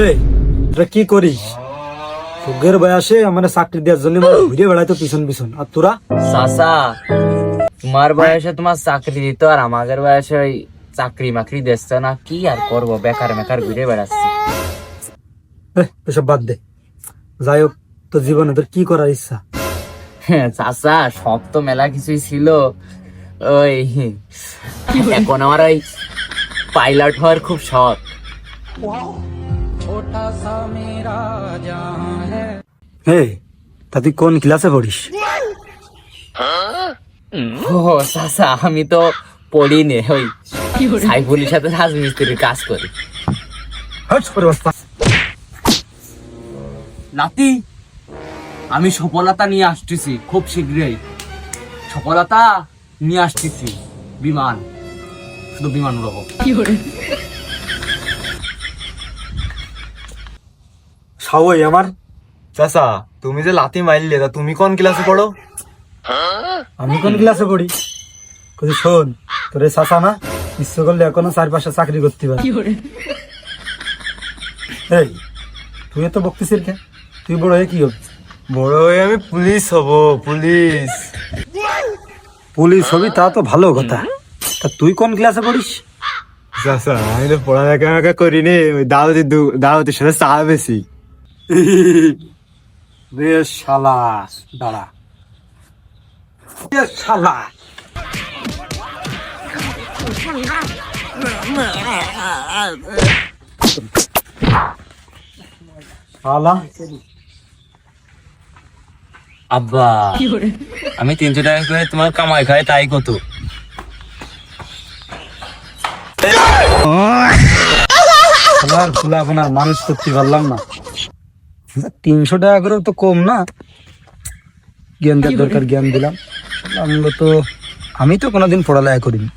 এই তোরা কি করিস? তোগের বয়সে আমার চাকরি দেওয়ার জন্য ঘুরে বেড়াইতো পিছন পিছন। আর তোরা? চাচা তোমার বয়সে তোমার চাকরি দিত আর আমাদের বয়সে ওই চাকরি মাকরি দিচ্ছে না কি আর করব? বেকার বেকার ঘুরে বেড়াচ্ছি। এসব বাদ দে। যাই হোক তোর জীবনে তোর কি করার ইচ্ছা? হ্যাঁ, চাচা সব তো মেলা কিছুই ছিল। ওই এখন আমার ওই পাইলট হওয়ার খুব শখ। এই তা তুই কোন ক্লাসে পড়িস? ও চাচা আমি তো পড়িনি ওই সাইফুলের সাথে রাজমিস্ত্রির কাজ করি। নাতি আমি সফলতা নিয়ে আসতেছি খুব শীঘ্রই। সফলতা নিয়ে আসতেছি বিমান শুধু বিমান উড়াবো সাওই আমার। চাচা তুমি যে লাথি মারলে তা তুমি কোন ক্লাসে পড়ো? আমি কোন ক্লাসে পড়ি? কই শোন তোরে চাচা না ইচ্ছে করলে এখনও চার পাশে চাকরি করতে পারি। এই তুই তো বকতেছিস কে তুই বড় হয়ে কি হবে? বড় হয়ে আমি পুলিশ হব পুলিশ। পুলিশ হবি তা তো ভালো কথা। তা তুই কোন ক্লাসে পড়িস? চাচা আমি তো পড়ালেখা করিনি ওই দাওয়াতি দু- দাওয়াতির সাথে চা বেশি। বেশ শালা দাঁড়া। বেশ শালা শালা আব্বা আমি তিনশো টাকা করে তোমার কামাই খাই তাই কত? খোলা আপনার মানুষ করতে পারলাম না। তিনশো টাকা করে তো কম না। জ্ঞান দেওয়ার দরকার জ্ঞান দিলাম। আমি আমরা তো আমি তো কোনোদিন পড়ালেখা করিনি।